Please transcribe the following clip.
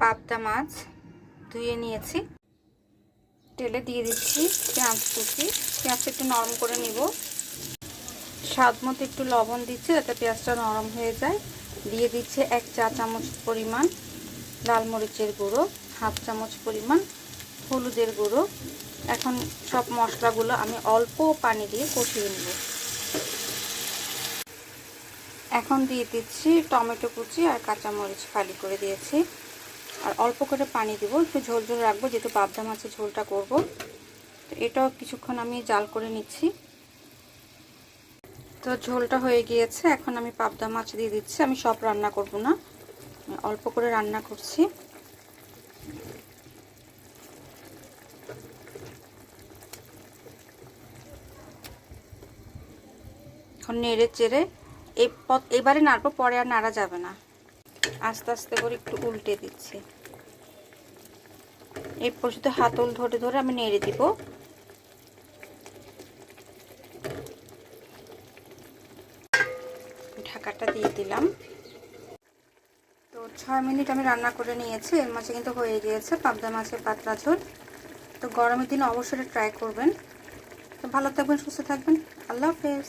পাবদা মাছ ধুয়ে নিয়েছি। তেলে দিয়ে দিচ্ছি পেঁয়াজ কুচি। পেঁয়াজটা একটু নরম করে নিব। স্বাদ মতো একটু লবণ দিচ্ছি যাতে পেঁয়াজটা নরম হয়ে যায়। দিয়ে দিচ্ছে এক চা চামচ পরিমাণ লাল মরিচের গুঁড়ো, হাফ চামচ পরিমাণ হলুদের গুঁড়ো। এখন সব মশলাগুলো আমি অল্প পানি দিয়ে কষিয়ে নেব। এখন দিয়ে দিচ্ছি টমেটো কুচি আর কাঁচামরিচ ফালি করে দিয়েছি। আর অল্প করে পানি দেবো, একটু ঝোল ঝোল রাখব, যেহেতু পাবদা মাছের ঝোলটা করব। তো এটাও কিছুক্ষণ আমি জাল করে নিচ্ছি। তো ঝোলটা হয়ে গিয়েছে, এখন আমি পাবদা মাছ দিয়ে দিচ্ছি, আমি সব রান্না করব না, অল্প করে রান্না করছি। এখন নেড়ে চেড়ে, এই এবারে নাড়বো, পরে আর নাড়া যাবে না। আস্তে আস্তে করে একটু উল্টে দিচ্ছি। এই পর্যন্ত হাতল ধরে ধরে আমি নেড়ে দিব। ঢাকাটা দিয়ে দিলাম। তো ছয় মিনিট আমি রান্না করে নিয়েছি। এর মাঝে কিন্তু হয়ে গিয়েছে পাবদা মাছের পাতলা ঝোল। তো গরমের দিন অবশ্যই ট্রাই করবেন। তো ভালো থাকবেন, সুস্থ থাকবেন। আল্লাহ হাফেজ।